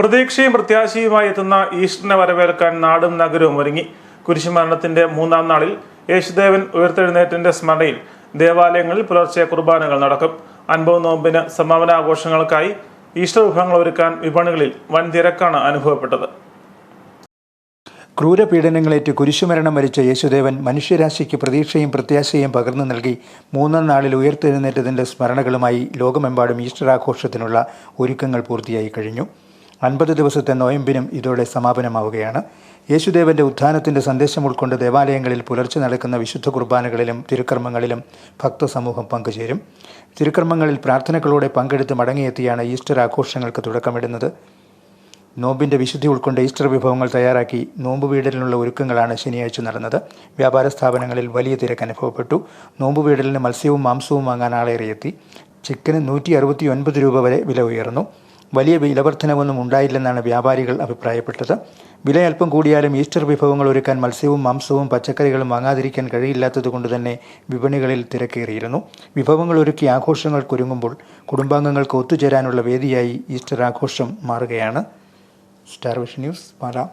പ്രതീക്ഷയും പ്രത്യാശയുമായി എത്തുന്ന ഈസ്റ്ററിനെ വരവേൽക്കാൻ നാടും നഗരവും ഒരുങ്ങി. കുരിശുമരണത്തിന്റെ മൂന്നാം നാളിൽ യേശുദേവൻ ഉയർത്തെഴുന്നേറ്റിന്റെ സ്മരണയിൽ ദേവാലയങ്ങളിൽ പുലർച്ചെ കുർബാനകൾ നടക്കും. അൻപത് നോമ്പിന് സമാപനാഘോഷങ്ങൾക്കായി ഈസ്റ്റർ വിഭവങ്ങൾ ഒരുക്കാൻ വിപണികളിൽ വൻ തിരക്കാണ് അനുഭവപ്പെട്ടത്. ക്രൂരപീഡനങ്ങളേറ്റ് കുരിശുമരണം മരിച്ച യേശുദേവൻ മനുഷ്യരാശിക്ക് പ്രതീക്ഷയും പ്രത്യാശയും പകർന്നു നൽകി മൂന്നാം നാളിൽ ഉയർത്തെഴുന്നേറ്റതിന്റെ സ്മരണകളുമായി ലോകമെമ്പാടും ഈസ്റ്റർ ആഘോഷത്തിനുള്ള ഒരുക്കങ്ങൾ പൂർത്തിയായി കഴിഞ്ഞു. അൻപത് ദിവസത്തെ നോയമ്പിനും ഇതോടെ സമാപനമാവുകയാണ്. യേശുദേവന്റെ ഉത്ഥാനത്തിന്റെ സന്ദേശം ഉൾക്കൊണ്ട് ദേവാലയങ്ങളിൽ പുലർച്ചെ നടക്കുന്ന വിശുദ്ധ കുർബാനകളിലും തിരുക്കർമ്മങ്ങളിലും ഭക്തസമൂഹം പങ്കുചേരും. തിരുക്കർമ്മങ്ങളിൽ പ്രാർത്ഥനകളോടെ പങ്കെടുത്ത് മടങ്ങിയെത്തിയാണ് ഈസ്റ്റർ ആഘോഷങ്ങൾക്ക് തുടക്കമിടുന്നത്. നോമ്പിന്റെ വിശുദ്ധി ഉൾക്കൊണ്ട് ഈസ്റ്റർ വിഭവങ്ങൾ തയ്യാറാക്കി നോമ്പ് വീടലിനുള്ള ഒരുക്കങ്ങളാണ് ശനിയാഴ്ച നടന്നത്. വ്യാപാര സ്ഥാപനങ്ങളിൽ വലിയ തിരക്ക് അനുഭവപ്പെട്ടു. നോമ്പ് വീടലിന് മത്സ്യവും മാംസവും വാങ്ങാൻ ആളേറെയെത്തി. ചിക്കന് നൂറ്റി അറുപത്തി ഒൻപത് രൂപ വരെ വില ഉയർന്നു. വലിയ വിലവർദ്ധനവൊന്നും ഉണ്ടായില്ലെന്നാണ് വ്യാപാരികൾ അഭിപ്രായപ്പെട്ടത്. വില അല്പം കൂടിയാലും ഈസ്റ്റർ വിഭവങ്ങൾ ഒരുക്കാൻ മത്സ്യവും മാംസവും പച്ചക്കറികളും വാങ്ങാതിരിക്കാൻ കഴിയില്ലാത്തതുകൊണ്ട് തന്നെ വിപണികളിൽ തിരക്കേറിയിരുന്നു. വിഭവങ്ങൾ ഒരുക്കി ആഘോഷങ്ങൾ കുരുങ്ങുമ്പോൾ കുടുംബാംഗങ്ങൾക്ക് ഒത്തുചേരാനുള്ള വേദിയായി ഈസ്റ്റർ ആഘോഷം മാറുകയാണ്. Star vision news Pala.